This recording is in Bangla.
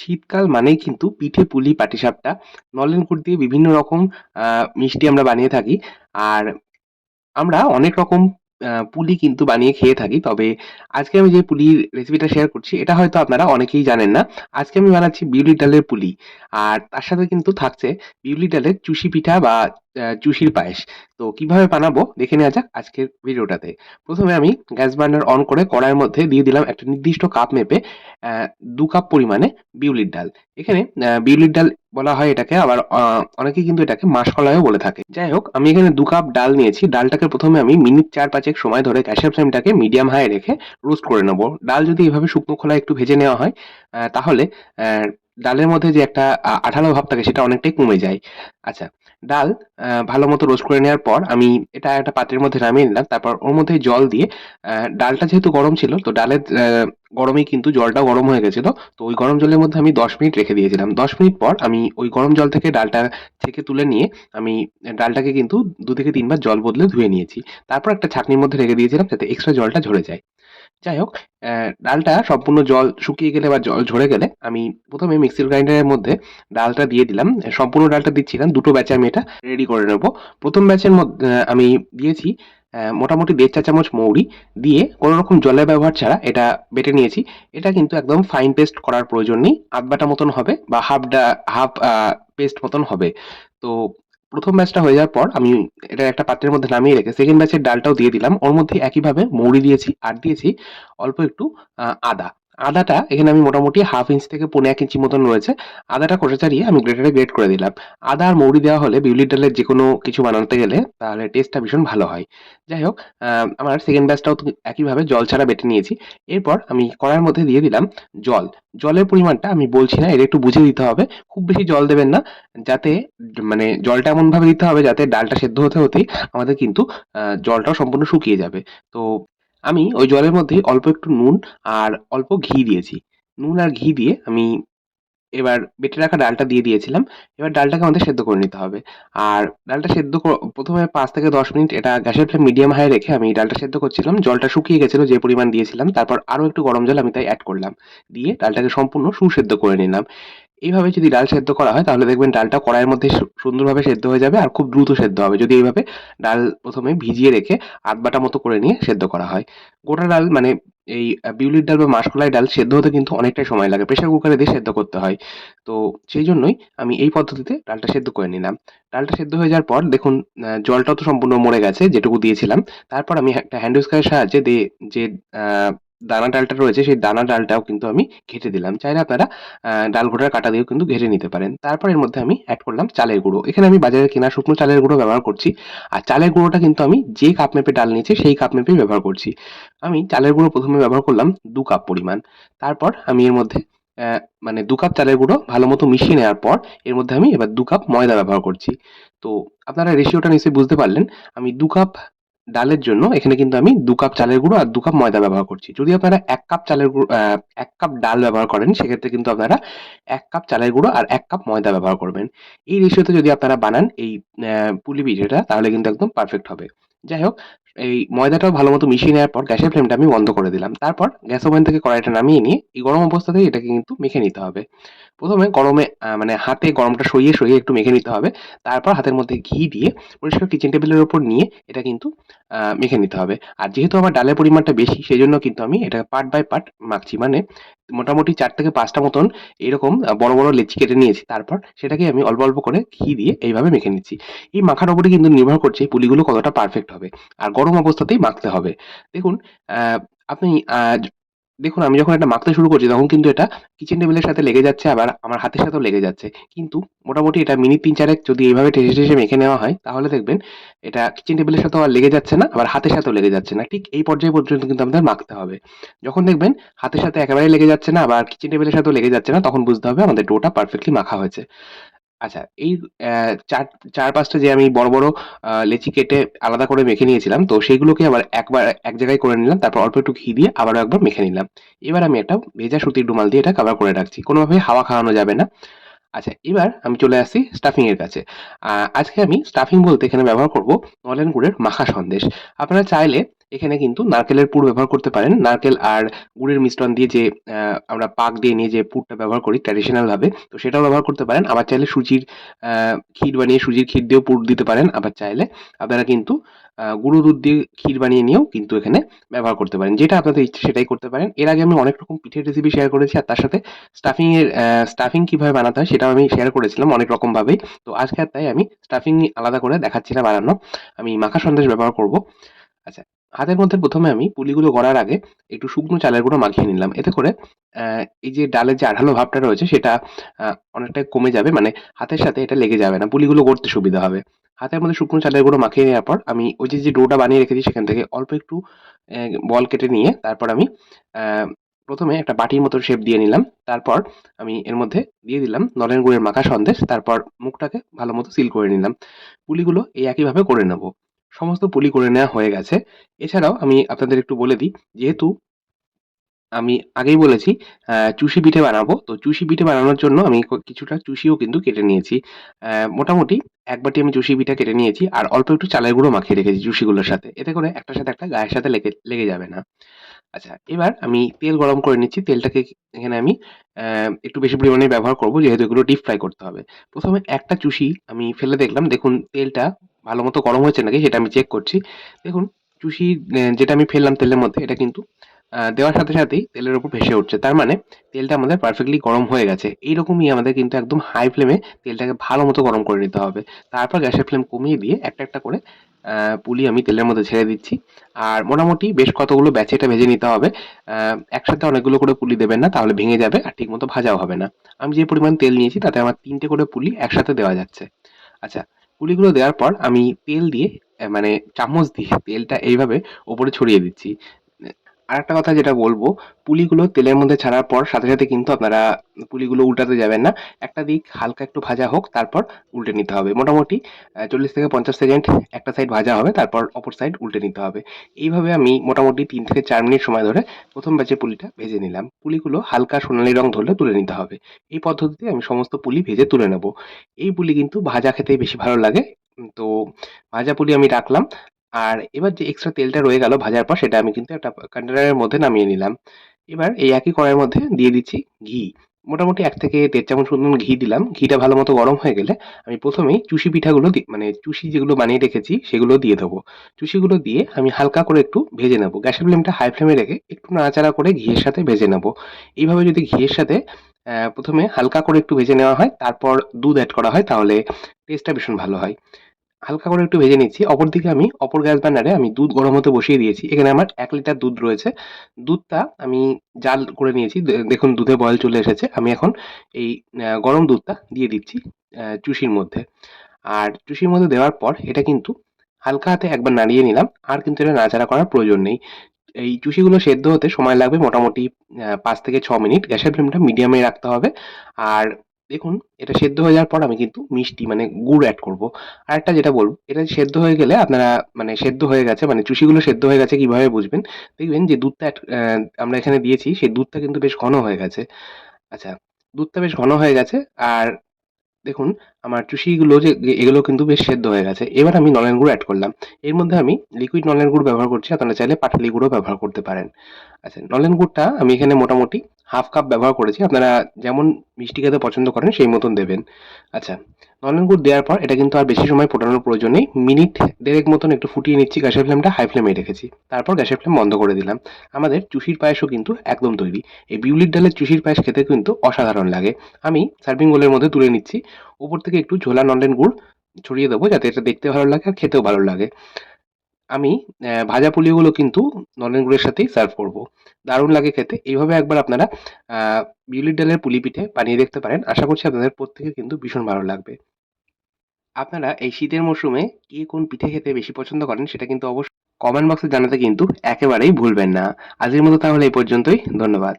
শীতকাল মানেই কিন্তু পিঠে, পুলি, পাটিসাপটা, নলেন গুড় দিয়ে বিভিন্ন রকম মিষ্টি আমরা বানিয়ে থাকি। আর আমরা অনেক রকম পুলি কিন্তু বানিয়ে খেয়ে থাকি। তবে আজকে আমি যে পুলির রেসিপিটা শেয়ার করছি, এটা হয়তো আপনারা অনেকেই জানেন না। আজকে আমি বানাচ্ছি বিউলির ডালের পুলি। আর তার সাথে কিন্তু থাকছে বিউলির ডালের চুষি পিঠা বা চুষির পায়েস। তো কীভাবে বানাবো দেখে নেওয়া যাক আজকের ভিডিওটাতে। ১ম এ আমি গ্যাস বার্নার অন করে কড়াইয়ের মধ্যে দিয়ে দিলাম একটা নির্দিষ্ট কাপ মেপে দু কাপ পরিমাণে বিউলির ডাল। এখানে বিউলির ডাল বলা হয় এটাকে, আবার আ অনেকেই কিন্তু এটাকে মাসকলাইও বলে থাকে। যাই হোক, আমি এখানে দু কাপ ডাল নিয়েছি। ডালটাকে প্রথমে আমি মিনিট ৪-৫ এক সময় ধরে গ্যাসের ফ্লেমটাকে মিডিয়াম হাই রেখে রোস্ট করে নেব ডাল যদি এভাবে শুকনো খোলায় একটু ভেজে নেওয়া হয় তাহলে ডালের মধ্যে যে একটা আঠালো ভাব থাকে সেটা অনেকটাই কমে যায়। আচ্ছা ডাল ভালো মতো রোস্ট করে নেওয়ার পর আমি এটা একটা পাত্রের মধ্যে নামিয়ে নিলাম। তারপর ওর মধ্যে জল দিয়ে ডালটা যেহেতু গরম ছিল, তো ডালের অ্যা গরমেই কিন্তু জলটাও গরম হয়ে গেছিল। তো ওই গরম জলের মধ্যে আমি ১০ মিনিট রেখে দিয়েছিলাম। ১০ মিনিট পর আমি ওই গরম জল থেকে ডালটা থেকে তুলে নিয়ে আমি ডালটাকে কিন্তু দু থেকে তিনবার জল বদলে ধুয়ে নিয়েছি। তারপর একটা ছাঁকনির মধ্যে রেখে দিয়েছিলাম যাতে এক্সট্রা জলটা ঝরে যায়। যাই হোক ডালটা সম্পূর্ণ জল শুকিয়ে গেলে বা জল ঝরে গেলে আমি ১ম এ মিক্সির গ্রাইন্ডারের মধ্যে ডালটা দিয়ে দিলাম। সম্পূর্ণ ডালটা দিচ্ছি না। ২ টো ব্যাচে আমি এটা রেডি করে নেব। প্রথম ব্যাচের মধ্যে আমি দিয়েছি মোটামুটি ১.৫ চা চামচ মৌরি দিয়ে কোন রকম জলের ব্যবহার ছাড়া এটা বেটে নিয়েছি। এটা কিন্তু একদম ফাইন পেস্ট করার প্রয়োজন নেই। আধ বাটা মতন হবে বা হাফ ডা হাফ পেস্ট মতন হবে। তো ১ম ব্যাচটা হয়ে যাওয়ার পর আমি এটা একটা পাত্রের মধ্যে নামিয়ে রেখে সেকেন্ড ব্যাচের ডালটাও দিয়ে দিলাম। ওর মধ্যে একইভাবে মৌরি দিয়েছি, আর দিয়েছি অল্প একটু আদা। আদাটা এখানে আমি মোটামুটি 1/2 ইঞ্চি থেকে পৌনে এক ইঞ্চি মতন রয়েছে। আদাটা খোসা ছাড়িয়ে আমি গ্রেটারে গ্রেট করে দিলাম। আদা আর মৌরি দেওয়া হলে বিউলির ডালের যে কোনো কিছু বানাতে গেলে তাহলে টেস্টটা ভীষণ ভালো হয়। যাই হোক আমার সেকেন্ড ব্যাচটাও একইভাবে জল ছাড়া বেটে নিয়েছি। এরপর আমি কড়ার মধ্যে দিয়ে দিলাম জল। জলের পরিমাণটা আমি বলছি না, এটা একটু বুঝে দিতে হবে। খুব বেশি জল দেবেন না। যাতে মানে জলটা এমনভাবে দিতে হবে যাতে ডালটা সেদ্ধ হতে, হতেই আমাদের কিন্তু জলটাও সম্পূর্ণ শুকিয়ে যাবে। তো আমি ওই জলের মধ্যেই অল্প একটু নুন আর অল্প ঘি দিয়েছি। নুন আর ঘি দিয়ে আমি এবার বেটে রাখা ডালটা দিয়ে দিয়েছিলাম। এবার ডালটাকে আমাদের সেদ্ধ করে নিতে হবে। আর ডালটা সেদ্ধ প্রথমে পাঁচ থেকে ১০ মিনিট এটা গ্যাসের ফ্লেম মিডিয়াম হাই রেখে আমি ডালটা সেদ্ধ করছিলাম। জলটা শুকিয়ে গেছিল যে পরিমাণ দিয়েছিলাম। তারপর আরও একটু গরম জল আমি তাই অ্যাড করলাম। দিয়ে ডালটাকে সম্পূর্ণ সুসেদ্ধ করে নিলাম। এইভাবে যদি ডাল সেদ্ধ করা হয়, তাহলে দেখবেন ডালটা কড়াইয়ের মধ্যে সুন্দরভাবে সেদ্ধ হয়ে যাবে আর খুব দ্রুত সেদ্ধ হবে। যদি এইভাবে ডাল প্রথমে ভিজিয়ে রেখে আধবাটা মতো করে নিয়ে সেদ্ধ করা হয়। গোটা ডাল মানে এই বিউলির ডাল বা মাসকলাই ডাল সেদ্ধ হতে কিন্তু অনেকটাই সময় লাগে। প্রেশার কুকারে দিয়ে সেদ্ধ করতে হয়। তো সেই জন্যই আমি এই পদ্ধতিতে ডালটা সেদ্ধ করে নিলাম। ডালটা সেদ্ধ হয়ে যাওয়ার পর দেখুন জলটাও তো সম্পূর্ণ মরে গেছে, যেটুকু দিয়েছিলাম। তারপর আমি একটা হ্যান্ড হুইস্কারের সাহায্যে দিয়ে যে দানা ডালটা রয়েছে, সেই দানা ডালটাও কিন্তু আমি ঘেঁটে দিলাম। চাইলে আপনারা ডাল ঘোটার কাটা দিয়েও কিন্তু ঘেটে নিতে পারেন। তারপর এর মধ্যে আমি অ্যাড করলাম চালের গুঁড়ো। এখানে আমি বাজারে কেনা শুকনো চালের গুঁড়ো ব্যবহার করছি। আর চালের গুঁড়োটা কিন্তু আমি যে কাপ মেপে ডাল নিয়েছি, সেই কাপ মেপেই ব্যবহার করছি। আমি চালের গুঁড়ো প্রথমে ব্যবহার করলাম দু কাপ পরিমাণ। তারপর আমি এর মধ্যে মানে দু কাপ চালের গুঁড়ো ভালো মতো মিশিয়ে নেওয়ার পর, এর মধ্যে আমি এবার দু কাপ ময়দা ব্যবহার করছি। তো, আপনারা রেশিওটা নিশ্চয়ই বুঝতে পারলেন। আমি দু কাপ ডালের জন্য এখানে কিন্তু আমি দু কাপ চালের গুঁড়ো আর দু কাপ ময়দা ব্যবহার করছি। যদি আপনারা এক কাপ চালের গুঁড়ো এক কাপ ডাল ব্যবহার করেন, সেক্ষেত্রে কিন্তু আপনারা এক কাপ চালের গুঁড়ো আর এক কাপ ময়দা ব্যবহার করবেন। এই রেশিওতে যদি আপনারা বানান, এই পুলি পিঠেটা, তাহলে কিন্তু একদম পারফেক্ট হবে। যাই হোক, এই ময়দাটাও ভালো মতো মিশিয়ে নেওয়ার পর গ্যাসের ফ্লেমটা আমি বন্ধ করে দিলাম। তারপর গ্যাস ওভেন থেকে কড়াইটা নামিয়ে নিয়ে এই গরম অবস্থাতেই এটাকে কিন্তু মেখে নিতে হবে। ১ম এ গরমে মানে হাতে গরমটা সরিয়ে, সরিয়ে একটু মেখে নিতে হবে। তারপর হাতের মধ্যে ঘি দিয়ে পরিষ্কার কিচেন টেবিলের উপর নিয়ে এটা কিন্তু মেখে নিতে হবে। আর যেহেতু আমার ডালের পরিমাণটা বেশি সেই জন্য কিন্তু আমি এটা পার্ট বাই পার্ট মাখছি। মানে মোটামুটি চার থেকে পাঁচটা মতন এরকম বড়, বড় লেচি কেটে নিয়েছি। তারপর সেটাকে আমি অল্প, অল্প করে ঘি দিয়ে এইভাবে মেখে নিচ্ছি। এই মাখার উপরে কিন্তু নির্ভর করছে পুলিগুলো কতটা পারফেক্ট হবে। আর গরম অবস্থাতেই মাখতে হবে। দেখুন আপনি দেখুন আমি যখন এটা মাখতে শুরু করছি তখন কিন্তু এটা কিচেন টেবিলের সাথে লেগে যাচ্ছে আবার আমার হাতের সাথেও লেগে যাচ্ছে। কিন্তু মোটামুটি এটা মিনিট তিন চারেক যদি এইভাবে ঠেসে, ঠেসে মেখে নেওয়া হয় তাহলে দেখবেন এটা কিচেন টেবিলের সাথেও আর লেগে যাচ্ছে না, আবার হাতের সাথেও লেগে যাচ্ছে না। ঠিক এই পর্যায় পর্যন্ত কিন্তু আমাদের মাখতে হবে। যখন দেখবেন হাতের সাথে একেবারেই লেগে যাচ্ছে না, আবার কিচেন টেবিলের সাথেও লেগে যাচ্ছে না তখন বুঝতে হবে আমাদের ডোটা পারফেক্টলি মাখা হয়েছে। আচ্ছা এই চার ৪-৫ টা যে আমি বড়, বড় লেচি কেটে আলাদা করে মেখে নিয়েছিলাম তো সেইগুলোকে আবার একবার এক জায়গায় করে নিলাম। তারপর অল্প একটু ঘি দিয়ে আবারও একবার মেখে নিলাম। এবার আমি একটা ভেজা সুতির রুমাল দিয়ে এটা কভার করে রাখছি। কোনোভাবেই হাওয়া খাওয়ানো যাবে না। আচ্ছা এবার আমি চলে আসছি স্টাফিং এর কাছে। আজকে আমি স্টাফিং বলতে এখানে ব্যবহার করব নলেন গুড়ের মাখা সন্দেশ। আপনারা চাইলে এখানে কিন্তু নারকেলের পুর ব্যবহার করতে পারেন। নারকেল আর গুড়ের মিশ্রণ দিয়ে যে আমরা পাক দিয়ে নিয়ে যে পুরটা ব্যবহার করি ট্র্যাডিশনাল ভাবে তো সেটাও ব্যবহার করতে পারেন। আবার চাইলে সুজির ক্ষীর বানিয়ে সুজির ক্ষীর দিয়েও পুর দিতে পারেন। আবার চাইলে আপনারা কিন্তু গুঁড়ো দুধ দিয়ে ক্ষীর বানিয়ে নিয়েও কিন্তু এখানে ব্যবহার করতে পারেন। যেটা আপনাদের ইচ্ছে সেটাই করতে পারেন। এর আগে আমি অনেক রকম পিঠের রেসিপি শেয়ার করেছি আর তার সাথে স্টাফিংয়ের স্টাফিং কীভাবে বানাতে হয় সেটাও আমি শেয়ার করেছিলাম অনেক রকমভাবেই। তো আজকে আর তাই আমি স্টাফিং আলাদা করে দেখাচ্ছি না বানানো। আমি মাখা সন্দেশ ব্যবহার করব। আচ্ছা হাতের মধ্যে প্রথমে আমি পুলিগুলো গড়ার আগে একটু শুকনো চালের গুঁড়ো মাখিয়ে নিলাম। এতে করে এই যে ডালের যে আঠালো ভাবটা রয়েছে সেটা অনেকটাই কমে যাবে। মানে হাতের সাথে এটা লেগে যাবে না। পুলিগুলো গড়তে সুবিধা হবে। হাতের মধ্যে শুকনো চালের গুঁড়ো মাখিয়ে নেওয়ার পর আমি ওই যে যে ডোটা বানিয়ে রেখেছি সেখান থেকে অল্প একটু বল কেটে নিয়ে তারপর আমি প্রথমে একটা বাটির মতো শেপ দিয়ে নিলাম। তারপর আমি এর মধ্যে দিয়ে দিলাম নলেন গুড়ের মাখা সন্দেশ। তারপর মুখটাকে ভালো মতো সিল করে নিলাম। পুলিগুলো এই একইভাবে করে নেব। সমস্ত পুলি করে নেওয়া হয়ে গেছে। এছাড়াও আমি আপনাদের একটু বলে দিই, যেহেতু আমি আগেই বলেছি চুষি পিঠে বানাবো, তো চুষি পিঠে বানানোর জন্য আমি কিছুটা চুষিও কিন্তু কেটে নিয়েছি। মোটামুটি এক বাটি আমি চুষি পিঠা কেটে নিয়েছি, আর অল্প একটু চালের গুঁড়ো মাখিয়ে রেখেছি চুষিগুলোর সাথে। এতে করে একটার সাথে একটা গায়ের সাথে লেগে লেগে যাবে না। আচ্ছা এবার আমি তেল গরম করে নিচ্ছি। তেলটাকে এখানে আমি একটু বেশি পরিমাণে ব্যবহার করব, যেহেতু এগুলো ডিপ ফ্রাই করতে হবে। প্রথমে একটা চুষি আমি ফেলে দেখলাম। দেখুন, তেলটা ভালো মতো গরম হয়েছে নাকি সেটা আমি চেক করছি। দেখুন, চুষি যেটা আমি ফেললাম তেলের মধ্যে, এটা কিন্তু দেওয়ার সাথে সাথেই তেলের উপর ভেসে উঠছে। তার মানে তেলটা আমাদের পারফেক্টলি গরম হয়ে গেছে। এইরকমই আমাদের কিন্তু একদম হাই ফ্লেমে তেলটাকে ভালো মতো গরম করে নিতে হবে। তারপর গ্যাসের ফ্লেম কমিয়ে দিয়ে একটা একটা করে পুলি আমি তেলের মধ্যে ছেড়ে দিচ্ছি। আর মোটামুটি বেশ কতগুলো ব্যাচে এটা ভেজে নিতে হবে। একসাথে অনেকগুলো করে পুলি দেবেন না, তাহলে ভেঙে যাবে আর ঠিকমতো ভাজাও হবে না। আমি যে পরিমাণ তেল নিয়েছি, তাতে আমার তিনটে করে পুলি একসাথে দেওয়া যাচ্ছে। আচ্ছা পুলিগুলো দেওয়ার পর আমি তেল দিয়ে মানে চামচ দিয়ে তেলটা এইভাবে ওপরে ছড়িয়ে দিচ্ছি। আরেকটা কথা যেটা বলব, পুলিগুলো তেলের মধ্যে ছাড়ার পর সাথে সাথে কিন্তু আপনারা পুলিগুলো উল্টাতে যাবেন না। একটা দিক হালকা একটু ভাজা হোক, তারপর উল্টে নিতে হবে। মোটামুটি চল্লিশ থেকে পঞ্চাশ সেকেন্ড একটা সাইড ভাজা হবে, তারপর অপর সাইড উল্টে নিতে হবে। এইভাবে আমি মোটামুটি তিন থেকে চার মিনিট সময় ধরে প্রথম ব্যাচে পুলিটা ভেজে নিলাম। পুলিগুলো হালকা সোনালি রং ধরলে তুলে নিতে হবে। এই পদ্ধতিতে আমি সমস্ত পুলি ভেজে তুলে নেব। এই পুলি কিন্তু ভাজা খেতেই বেশি ভালো লাগে। তো, ভাজা পুলি আমি রাখলাম। আর এবার যে এক্সট্রা তেলটা রয়ে গেল ভাজার পর, সেটা আমি কিন্তু একটা কন্টেনারের মধ্যে নামিয়ে নিলাম। এবার এই একই কড়াইয়ের মধ্যে দিয়ে দিচ্ছি ঘি। মোটামুটি এক থেকে দেড় চামচ মতন ঘি দিলাম। ঘিটা ভালো মতো গরম হয়ে গেলে আমি প্রথমেই চুষি পিঠাগুলো মানে চুষি যেগুলো বানিয়ে রেখেছি, সেগুলো দিয়ে দেবো। চুষিগুলো দিয়ে আমি হালকা করে একটু ভেজে নেব। গ্যাসের ফ্লেমটা হাই ফ্লেমে রেখে একটু নাড়াচাড়া করে ঘিয়ের সাথে ভেজে নেব। এইভাবে যদি ঘিয়ের সাথে প্রথমে হালকা করে একটু ভেজে নেওয়া হয়, তারপর দুধ অ্যাড করা হয়, তাহলে টেস্টটা ভীষণ ভালো হয়। হালকা করে একটু ভেজে নিচ্ছি। অপরদিকে আমি, অপর গ্যাস বার্নারে আমি দুধ গরম হতে বসিয়ে দিয়েছি। এখানে আমার এক লিটার দুধ রয়েছে। দুধটা আমি জাল করে নিয়েছি। দেখুন দুধে বয়েল চলে এসেছে। আমি এখন এই গরম দুধটা দিয়ে দিচ্ছি চুষির মধ্যে। আর চুষির মধ্যে দেওয়ার পর এটা কিন্তু হালকা হাতে একবার নাড়িয়ে নিলাম। আর কিন্তু এটা নাড়াচাড়া করার প্রয়োজন নেই। এই চুষিগুলো সেদ্ধ হতে সময় লাগবে মোটামুটি পাঁচ থেকে ছ মিনিট। গ্যাসের ফ্লেমটা মিডিয়ামে রাখতে হবে। আর দেখুন, এটা সেদ্ধ হয়ে যাওয়ার পর আমি কিন্তু মিষ্টি মানে গুড় অ্যাড করব। আর একটা যেটা বলব, এটা সেদ্ধ হয়ে গেলে আপনারা মানে সেদ্ধ হয়ে গেছে মানে চুষিগুলো সেদ্ধ হয়ে গেছে কীভাবে বুঝবেন? দেখবেন যে দুধটা আমরা এখানে দিয়েছি, সেই দুধটা কিন্তু বেশ ঘন হয়ে গেছে। আচ্ছা দুধটা বেশ ঘন হয়ে গেছে, আর দেখুন আমার চুষিগুলো যে এগুলো কিন্তু বেশ সেদ্ধ হয়ে গেছে। এবার আমি নলেন গুঁড়ো অ্যাড করলাম। এর মধ্যে আমি লিকুইড নলেন গুড় ব্যবহার করছি, আপনারা চাইলে পাটালি গুঁড়ো ব্যবহার করতে পারেন। আচ্ছা নলেন গুড়টা আমি এখানে মোটামুটি হাফ কাপ ব্যবহার করেছি। আপনারা যেমন মিষ্টি খেতে পছন্দ করেন, সেই মতন দেবেন। আচ্ছা নলেন গুড় দেওয়ার পর এটা কিন্তু আর বেশি সময় ফোটানোর প্রয়োজন নেই। মিনিট দেড়েক মতন একটু ফুটিয়ে নিচ্ছি, গ্যাসের ফ্লেমটা হাই ফ্লেমে রেখেছি। তারপর গ্যাসের ফ্লেম বন্ধ করে দিলাম। আমাদের চুষির পায়েসও কিন্তু একদম তৈরি। এই বিউলির ডালের চুষির পায়েস খেতে কিন্তু অসাধারণ লাগে। আমি সার্ভিং বোলের মধ্যে তুলে নিচ্ছি। উপর থেকে একটু ঝোলা নলেন গুড় ছড়িয়ে দেবো যাতে এটা দেখতে ভালো লাগে আর খেতেও ভালো লাগে। আমি ভাজা পুলিগুলো কিন্তু নলেন গুড়ের সাথেই সার্ভ করব। দারুণ লাগে খেতে। এইভাবে একবার আপনারা বিউলির ডালের পুলি পিঠে বানিয়ে দেখতে পারেন। আশা করছি আপনাদের প্রত্যেকে কিন্তু ভীষণ ভালো লাগবে। আপনারা এই শীতের মরশুমে কে কোন পিঠে খেতে বেশি পছন্দ করেন সেটা কিন্তু অবশ্যই কমেন্ট বক্সে জানাতে কিন্তু একেবারেই ভুলবেন না। আজকের মতো তাহলে এই পর্যন্তই। ধন্যবাদ।